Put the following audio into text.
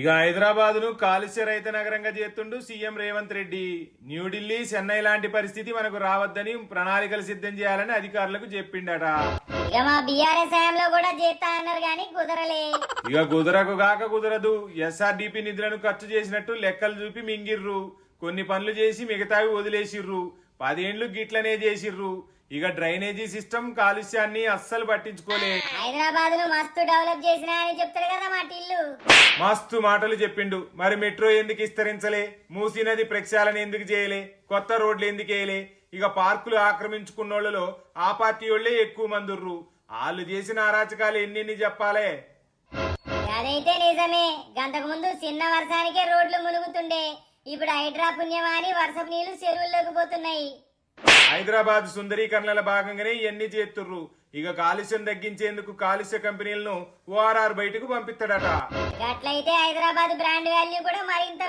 ఇక హైదరాబాద్ను కాలుష్య రహిత నగరంగా చేస్తుండు సీఎం రేవంత్ రెడ్డి. న్యూఢిల్లీ చెన్నై లాంటి పరిస్థితి మనకు రావద్దని ప్రణాళికలు సిద్ధం చేయాలని అధికారులకు చెప్పిండట. ఇక కుదరకు కాక కుదరదు. ఎస్ఆర్డిపి నిధులను ఖర్చు చేసినట్టు లెక్కలు చూపి మింగిర్రు. కొన్ని పనులు చేసి మిగతావి వదిలేసిర్రు. పదేండ్లు గిట్లనే చేసిర్రు. ఇక డ్రైనేజీ సిస్టమ్ కాలుష్యాన్ని అస్సలు పట్టించుకోలే. హైదరాబాద్ను మస్తు డెవలప్ చేసినా అని చెప్తారు కదా మా టిల్లు మస్తు మాటలు చెప్పిండు. మరి మెట్రో ఎందుకు విస్తరించలే? మూసీ నది ప్రక్షాళన ఎందుకు చేయలే? కొత్త రోడ్లు ఎందుకు వేయలే? ఇక పార్కులు ఆక్రమించుకున్నోళ్ళలో ఆ పార్టీ వాళ్ళే ఎక్కువ మందుర్రు. వాళ్ళు చేసిన అరాచకాలు ఎన్నెన్ని చెప్పాలే? అదైతే నిజమే. గంతకు ముందు చిన్న వర్షానికే రోడ్లు మునుగుతుండే. ఇప్పుడు హైడ్రా పుణ్యమా అని వర్షపు నీళ్ళు చెరువుల్లోకి పోతున్నాయి. హైదరాబాద్ సుందరీకరణల భాగంగానే ఇవన్నీ చేస్తుర్రు ఇక కాలుష్యం తగ్గించేందుకు కాలుష్య కంపెనీలను ఓఆర్ఆర్ బయటకు పంపిస్తాడట. గట్లయితే హైదరాబాద్ బ్రాండ్ వాల్యూ కూడా మరింత